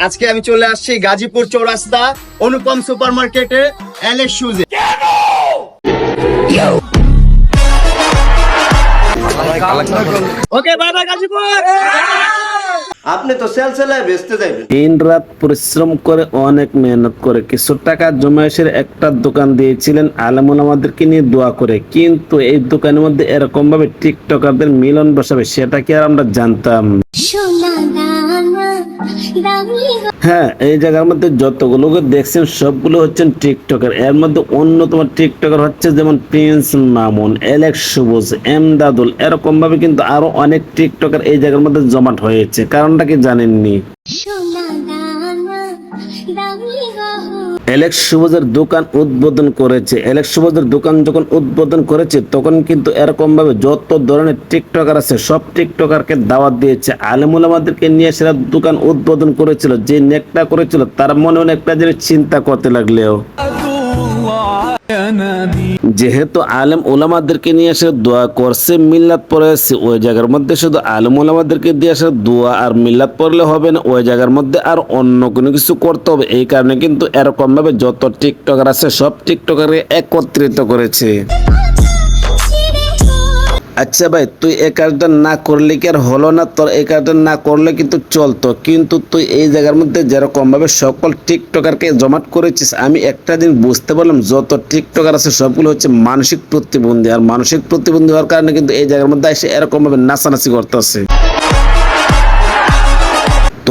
আজকে আমি চলে আসছি Gazipur Chowrasta Anupam super market Alex shoes okay bye Gazipur! আপনি তো সেল সেলায় বেচতে যাইবেন। দিন রাত পরিশ্রম করে অনেক মেহনত করে কিছু টাকা জমায়েশের একটা দোকান দিয়েছিলেন আলমুল আমাদেরকে নিয়ে দোয়া করে। কিন্তু এই দোকানের মধ্যে এরকম ভাবে টিকটকারদের মিলন বসাবে সেটা কি আর আমরা জানতাম? গো হ্যাঁ এই জায়গার মধ্যে যতগুলো দেখছেন, সবগুলো হচ্ছেন টিকটকার। এর মধ্যে অন্যতম টিকটকার হচ্ছে যেমন প্রিন্স মামুন এলেক্স সবুজ এমদাদুল। এরকম ভাবে কিন্তু আরও অনেক টিকটকার এই জায়গার মধ্যে জমাট হয়েছে। কারণটা কি জানেননি? এলেক্স সুবজের দোকান উদ্বোধন করেছে। এলেক্স সুবজের দোকান যখন উদ্বোধন করেছে, তখন কিন্তু এরকমভাবে যত ধরনের টিকটকার আছে, সব টিকটকারকে দাওয়াত দিয়েছে। আলিমুল আমাদেরকে নিয়ে সেরা দোকান উদ্বোধন করেছিল, যে নেকটা করেছিল, তার মনে মনে একটা জিনিস চিন্তা করতে লাগলেও। যেহেতু আলেম ওলামাদেরকে নিয়ে এসে দোয়া করছে, মিল্লাত পড়েছে ওই জায়গার মধ্যে শুধু আলেম ওলামাদেরকে দিয়ে এসে দোয়া আর মিল্লাত পড়লে হবে না, ওই জায়গার মধ্যে আর অন্য কোনো কিছু করতে হবে। এই কারণে কিন্তু এরকম ভাবে যত টিকটকার আছে, সব টিকটকারকে একত্রিত করেছে। আচ্ছা ভাই, তুই এই কাজটা না করলে কি আর হলো না? তোর এই কাজটা না করলে কিন্তু চলতো। কিন্তু তুই এই জায়গার মধ্যে যেরকমভাবে সকল টিকটকারকে জমাট করেছিস, আমি একটা দিন বুঝতে পারলাম, যত টিকটকার আছে, সবগুলো হচ্ছে মানসিক প্রতিবন্ধী। আর মানসিক প্রতিবন্ধী হওয়ার কারণে কিন্তু এই জায়গার মধ্যে এসে এরকমভাবে নাচানাচি করতেছে।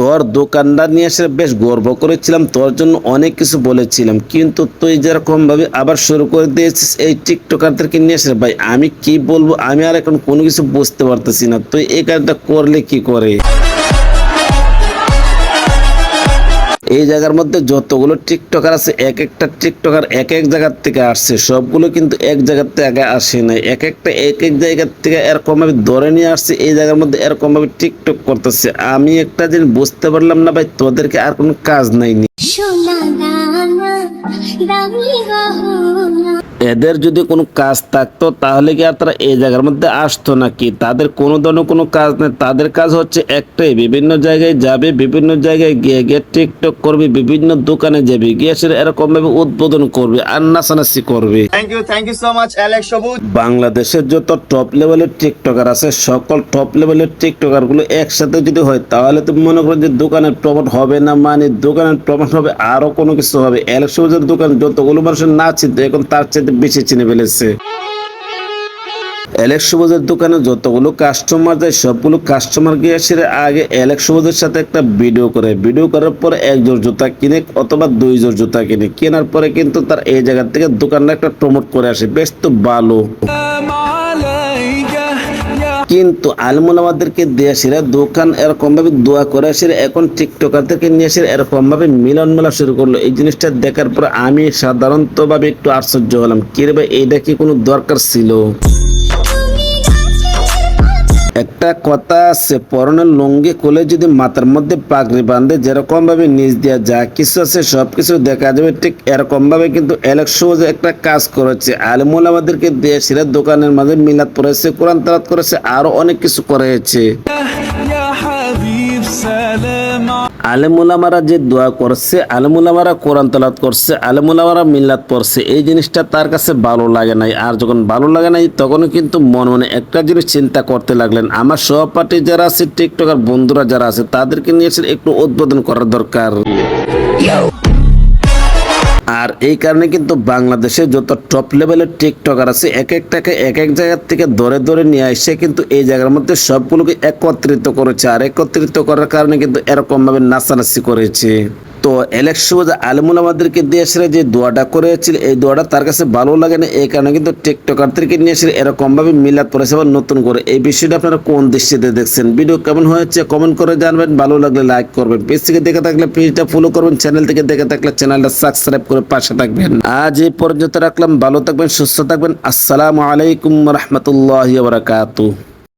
তোর দোকানদার নিয়ে এসে বেশ গর্ব করেছিলাম, তোর জন্য অনেক কিছু বলেছিলাম। কিন্তু তুই যেরকম ভাবে আবার শুরু করে দিয়েছিস এই টিকটকারদেরকে নিয়ে এসে, ভাই আমি কি বলব? আমি আর এখন কোনো কিছু বুঝতে পারতেছি না। তুই এই কাজটা করলে কি করে? এই জায়গার মধ্যে যতগুলো টিকটকার আছে, এক একটা টিকটকার এক এক জায়গার থেকে আসছে। সবগুলো কিন্তু এক জায়গার থেকে আসে নাই। এক একটা এক এক জায়গার থেকে এরকমভাবে ধরে নিয়ে আসছে, এই জায়গার মধ্যে এরকমভাবে টিকটক করতেছে। আমি একটা জিনিস বুঝতে পারলাম না ভাই, তোদেরকে আর কোনো কাজ নাইনি এদের যদি কোনো কাজ থাকতো তাহলে কি আর তারা এই জায়গার মধ্যে আসতো নাকি? তাদের কোনো ধরনের কোনো কাজ নেই। তাদের কাজ হচ্ছে একটাই বিভিন্ন জায়গায় যাবে বিভিন্ন জায়গায় গিয়ে গিয়ে টিকটক করবে বিভিন্ন দোকানে যাবে গিয়ে সে এরকম ভাবে উদ্বোধন করবে আর নাচানাচি করবে। Thank you thank you so much Alex সবুজ বাংলাদেশের যত টপ লেভেলের টিকটকার আছে সকল টপ লেভেলের টিকটকারগুলো একসাথে যদি হয় তাহলে তুমি মনে করো যে দোকানের প্রমোট হবে না মানে দোকানের প্রমোট হবে আরও কোনো কিছু হবে। ইলেকশনের দোকান যতগুলো মানুষের না চিনতে এখন তার চাইতে বেশি চিনে ফেলেছে। সবুজের দোকানে যতগুলো কাস্টমার যায়, সবগুলো কাস্টমার গিয়ে আগে সবুজের সাথে একটা ভিডিও করে। ভিডিও করার পর এক জোর জুতা কিনে অথবা দুই জোর জুতা কিনে। কেনার পরে কিন্তু তার এই জায়গা থেকে দোকানটা একটা প্রমোট করে আসে। বেশ তো ভালো। কিন্তু আলমুল আমাদেরকে আসিরা দোকান এরকম ভাবে দোয়া করে আসিরা, এখন টিকটকারদেরকে নিয়ে এরকম ভাবে মিলন মেলা শুরু করল। এই জিনিসটা দেখার পর আমি সাধারণত ভাবে একটু আশ্চর্য হলাম। কিরে ভাই, এইটা কি কোনো দরকার ছিল? একটা কথা আছে পরনের লুঙ্গি খুলে যদি মাথার মধ্যে পাগড়ি বাঁধে, যেরকমভাবে নিজ দেওয়া যা কিছু আছে সব কিছু দেখা যাবে, ঠিক এরকমভাবে কিন্তু এলেকশোজ একটা কাজ করেছে। আলিমুল আমাদেরকে দিয়ে সিরাজ দোকানের মাঝে মিলাদ পড়েছে, কোরআন তালাত করেছে, আরও অনেক কিছু করেছে। আলেমুলামারা যে দোয়া করছে, আলেমুলামারা কোরআন তলাত করছে, আলেমুলামারা মিল্লাত পড়ছে, এই জিনিসটা তার কাছে ভালো লাগে নাই। আর যখন ভালো লাগে নাই, তখনও কিন্তু মনে মনে একটা জিনিস চিন্তা করতে লাগলেন। আমার সহপাঠী যারা আছে, টিকটকার বন্ধুরা যারা আছে, তাদেরকে নিয়ে একটু উদ্বোধন করার দরকার। আর এই কারণে কিন্তু বাংলাদেশে যত টপ লেভেলের টিকটকার আছে এক একটাকে এক এক জায়গার থেকে ধরে ধরে নিয়ে আসছে কিন্তু এই জায়গার মধ্যে সবগুলোকে একত্রিত করেছে। আর একত্রিত করার কারণে কিন্তু এরকমভাবে নাচানাচি করেছে। তো ইলেকশন আলমুল আমাদেরকে দিয়ে এসে যে দোয়াটা করেছিল, এই দোয়াটা তার কাছে ভালো লাগে না, এই কারণে কিন্তু টিকটকারদেরকে নিয়ে এসে এরকম ভাবে মিলাদ পড়েছে আবার নতুন করে। এই বিষয়টা আপনারা কোন দৃষ্টিতে দেখছেন? ভিডিও কেমন হয়েছে? কমেন্ট করে জানবেন, ভালো লাগলে লাইক করবেন। পেজ থেকে দেখে থাকলে পেজটা ফলো করবেন চ্যানেল থেকে দেখে থাকলে চ্যানেলটা সাবস্ক্রাইব করে পাশে থাকবেন। আজ এই পর্যন্ত রাখলাম, ভালো থাকবেন, সুস্থ থাকবেন। আসসালামু আলাইকুম রহমতুল্লাহ বারাকাতুহ।